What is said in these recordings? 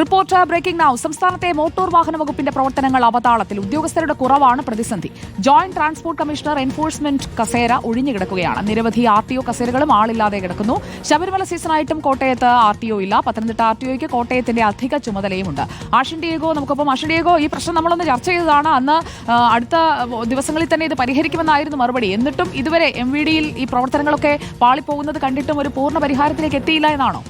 Report breaking now സംസ്ഥാനത്തെ motor വാഹന വകുപ്പിന്റെ പ്രവർത്തനങ്ങൾ അവതാളത്തിൽ. ഉദ്യോഗസ്ഥരുടെ കുറവാണ് പ്രതിസന്ധി. ജോയിന്റ് ട്രാൻസ്പോർട്ട് കമ്മീഷണർ എൻഫോഴ്സ്മെന്റ് കസേര ഒഴിഞ്ഞുകിടക്കുകയാണ്. നിരവധി ആർ ടി ഒ കസേരകളും ആളില്ലാതെ കിടക്കുന്നു. ശബരിമല സീസണായിട്ടും കോട്ടയത്ത് ആർ ടി ഒ ഇല്ല. പത്തനംതിട്ട ആർ ടി ഒയ്ക്ക് കോട്ടയത്തിന്റെ അധിക ചുമതലയുമുണ്ട്. ആഷിൻ ഡിയേഗോ നമുക്കൊപ്പം. ആഷിൻ ഡിയേഗോ ഈ പ്രശ്നം നമ്മളൊന്ന് ചർച്ച ചെയ്തതാണ്. അന്ന് അടുത്ത ദിവസങ്ങളിൽ തന്നെ ഇത് പരിഹരിക്കുമെന്നായിരുന്നു മറുപടി. എന്നിട്ടും ഇതുവരെ എം വി ഡിയിൽ ഈ പ്രവർത്തനങ്ങളൊക്കെ പാളിപ്പോകുന്നത് കണ്ടിട്ടും ഒരു പൂർണ പരിഹാരത്തിലേക്ക് എത്തിയില്ല എന്നാണോ?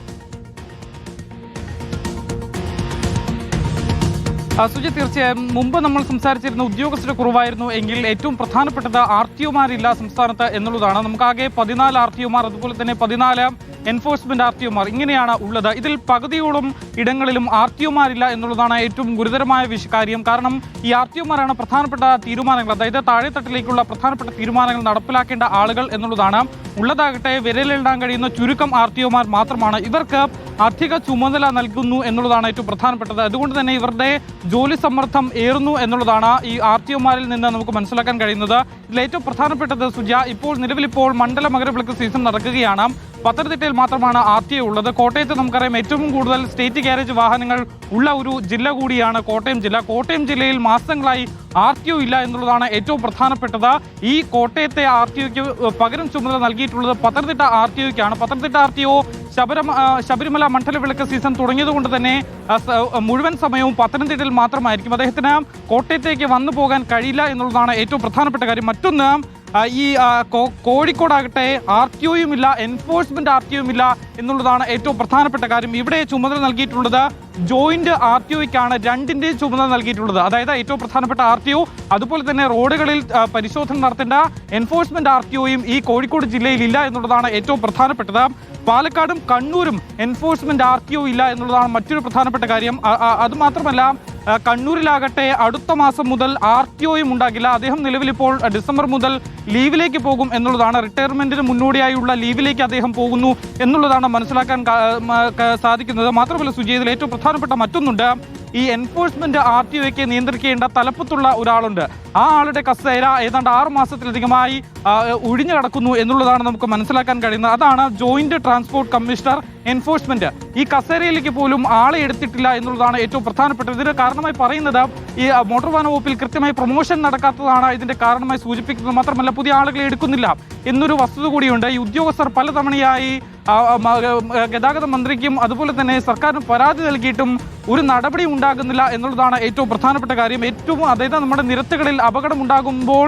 സുജി തീർച്ചയായും മുമ്പ് നമ്മൾ സംസാരിച്ചിരുന്ന ഉദ്യോഗസ്ഥരുടെ കുറവായിരുന്നു എങ്കിൽ ഏറ്റവും പ്രധാനപ്പെട്ടത് ആർ ടി ഒമാരില്ല സംസ്ഥാനത്ത് എന്നുള്ളതാണ്. നമുക്കാകെ പതിനാല് ആർ ടി ഒമാർ അതുപോലെ തന്നെ പതിനാല് എൻഫോഴ്സ്മെന്റ് ആർ ടി ഒമാർ ഇങ്ങനെയാണ് ഉള്ളത്. ഇതിൽ പകുതിയോളം ഇടങ്ങളിലും ആർ ടി ഒമാരില്ല എന്നുള്ളതാണ് ഏറ്റവും ഗുരുതരമായ കാര്യം. കാരണം ഈ ആർ ടി ഒമാരാണ് പ്രധാനപ്പെട്ട തീരുമാനങ്ങൾ അതായത് താഴെത്തട്ടിലേക്കുള്ള പ്രധാനപ്പെട്ട തീരുമാനങ്ങൾ നടപ്പിലാക്കേണ്ട ആളുകൾ എന്നുള്ളതാണ്. ഉള്ളതാകട്ടെ വിരലിടാൻ കഴിയുന്ന ചുരുക്കം ആർ ടി ഒമാർ മാത്രമാണ്. ഇവർക്ക് അധിക ചുമതല നൽകുന്നു എന്നുള്ളതാണ് ഏറ്റവും പ്രധാനപ്പെട്ടത്. അതുകൊണ്ട് തന്നെ ഇവരുടെ ജോലി സമ്മർദ്ദം ഏറുന്നു എന്നുള്ളതാണ് ഈ ആർ ടി ഒമാരിൽ നിന്ന് നമുക്ക് മനസ്സിലാക്കാൻ കഴിയുന്നത്. ഇതിൽ ഏറ്റവും പ്രധാനപ്പെട്ടത് സുജ ഇപ്പോൾ നിലവിലിപ്പോൾ മണ്ഡല മകരവിളക്ക് സീസൺ നടക്കുകയാണ്. പത്തനംതിട്ടയിൽ മാത്രമാണ് ആർ ഉള്ളത്. കോട്ടയത്ത് നമുക്കറിയാം ഏറ്റവും കൂടുതൽ സ്റ്റേറ്റ് ഗ്യാരേജ് വാഹനങ്ങൾ ഉള്ള ഒരു ജില്ല കൂടിയാണ് കോട്ടയം ജില്ല. കോട്ടയം ജില്ലയിൽ മാസങ്ങളായി ആർ ടി ഒ ഇല്ല എന്നുള്ളതാണ് ഏറ്റവും പ്രധാനപ്പെട്ടത്. ഈ കോട്ടയത്തെ ആർ ടി ഒക്ക് പകരം ചുമതല നൽകിയിട്ടുള്ളത് പത്തനംതിട്ട ആർ ടി ഒക്കാണ് പത്തനംതിട്ട ആർ ടി ഒ ശബരമ ശബരിമല മണ്ഡലവിളക്ക് സീസൺ തുടങ്ങിയതുകൊണ്ട് തന്നെ മുഴുവൻ സമയവും പത്തനംതിട്ടയിൽ മാത്രമായിരിക്കും. അദ്ദേഹത്തിന് കോട്ടയത്തേക്ക് വന്നു പോകാൻ കഴിയില്ല എന്നുള്ളതാണ് ഏറ്റവും പ്രധാനപ്പെട്ട കാര്യം. മറ്റൊന്ന് ഈ കോഴിക്കോടാകട്ടെ ആർ ടി ഒയും ഇല്ല എൻഫോഴ്സ്മെന്റ് ആർ ടി ഒയും ഇല്ല എന്നുള്ളതാണ് ഏറ്റവും പ്രധാനപ്പെട്ട കാര്യം. ഇവിടെ ചുമതല നൽകിയിട്ടുള്ളത് ജോയിന്റ് ആർ ടി ഒയ്ക്കാണ് രണ്ടിന്റെയും ചുമതല നൽകിയിട്ടുള്ളത്. അതായത് ഏറ്റവും പ്രധാനപ്പെട്ട ആർ ടി ഒ അതുപോലെ തന്നെ റോഡുകളിൽ പരിശോധന നടത്തേണ്ട എൻഫോഴ്സ്മെന്റ് ആർ ടി ഒയും ഈ കോഴിക്കോട് ജില്ലയിൽ ഇല്ല എന്നുള്ളതാണ് ഏറ്റവും പ്രധാനപ്പെട്ടത്. പാലക്കാടും കണ്ണൂരും എൻഫോഴ്സ്മെന്റ് ആർ ടി ഒ ഇല്ല എന്നുള്ളതാണ് മറ്റൊരു പ്രധാനപ്പെട്ട കാര്യം. ആ, കണ്ണൂരിലാകട്ടെ അടുത്ത മാസം മുതൽ ആർ ടി ഒയും ഉണ്ടാകില്ല. അദ്ദേഹം നിലവിലിപ്പോൾ ഡിസംബർ മുതൽ ലീവിലേക്ക് പോകും എന്നുള്ളതാണ്. റിട്ടയർമെന്റിന് മുന്നോടിയായുള്ള ലീവിലേക്ക് അദ്ദേഹം പോകുന്നു എന്നുള്ളതാണ് മനസ്സിലാക്കാൻ സാധിക്കുന്നത്. മാത്രമല്ല സുജയതിൽ ഏറ്റവും പ്രധാനപ്പെട്ട മറ്റൊന്നുണ്ട്. ഈ എൻഫോഴ്സ്മെന്റ് ആർ ടി ഒക്ക് നിയന്ത്രിക്കേണ്ട തലപ്പത്തുള്ള ഒരാളുണ്ട്. ആ ആളുടെ കസേര ഏതാണ്ട് ആറു മാസത്തിലധികമായി ഒഴിഞ്ഞു കിടക്കുന്നു എന്നുള്ളതാണ് നമുക്ക് മനസ്സിലാക്കാൻ കഴിയുന്നത്. അതാണ് ജോയിന്റ് ട്രാൻസ്പോർട്ട് കമ്മീഷണർ എൻഫോഴ്സ്മെന്റ് ഈ കസേരയിലേക്ക് പോലും ആളെ എടുത്തിട്ടില്ല എന്നുള്ളതാണ് ഏറ്റവും പ്രധാനപ്പെട്ടത് ഇതിന് കാരണമായി പറയുന്നത്. ഈ മോട്ടോർ വാഹന വകുപ്പിൽ കൃത്യമായി പ്രൊമോഷൻ നടക്കാത്തതാണ് ഇതിന്റെ കാരണമായി സൂചിപ്പിക്കുന്നത്. മാത്രമല്ല പുതിയ ആളുകളെ എടുക്കുന്നില്ല എന്നൊരു വസ്തുത കൂടിയുണ്ട്. ഈ ഉദ്യോഗസ്ഥർ പലതവണയായി ഗതാഗത മന്ത്രിക്കും അതുപോലെ തന്നെ സർക്കാരിന് പരാതി നൽകിയിട്ടും ഒരു നടപടി ഉണ്ടാകുന്നില്ല എന്നുള്ളതാണ് ഏറ്റവും പ്രധാനപ്പെട്ട കാര്യം. ഏറ്റവും അതായത് നമ്മുടെ നിരത്തുകളിൽ അപകടം ഉണ്ടാകുമ്പോൾ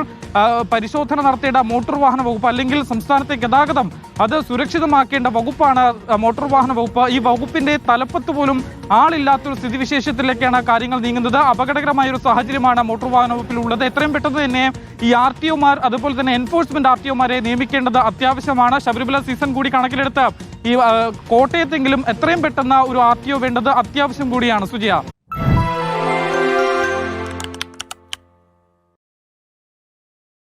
പരിശോധന നടത്തേണ്ട മോട്ടോർ വാഹന വകുപ്പ് അല്ലെങ്കിൽ സംസ്ഥാനത്തെ ഗതാഗതം അത് സുരക്ഷിതമാക്കേണ്ട വകുപ്പാണ് മോട്ടോർ വാഹന വകുപ്പ്. ഈ വകുപ്പിന്റെ തലപ്പത്ത് പോലും ആളില്ലാത്തൊരു സ്ഥിതിവിശേഷത്തിലേക്കാണ് കാര്യങ്ങൾ നീങ്ങുന്നത്. അപകടകരമായ ഒരു സാഹചര്യമാണ് മോട്ടോർ വാഹന വകുപ്പിൽ ഉള്ളത് എത്രയും പെട്ടെന്ന് തന്നെ ഈ ആർ ടി ഒമാർ അതുപോലെ തന്നെ എൻഫോഴ്സ്മെന്റ് ആർ ടി ഒമാരെ നിയമിക്കേണ്ടത് അത്യാവശ്യമാണ്. ശബരിമല സീസൺ കൂടി കണക്കിലെടുത്ത് ഈ കോട്ടയത്തെങ്കിലും എത്രയും പെട്ടെന്ന് ഒരു ആർ ടി ഒ വേണ്ടത് അത്യാവശ്യം കൂടിയാണ്. സുജിയ.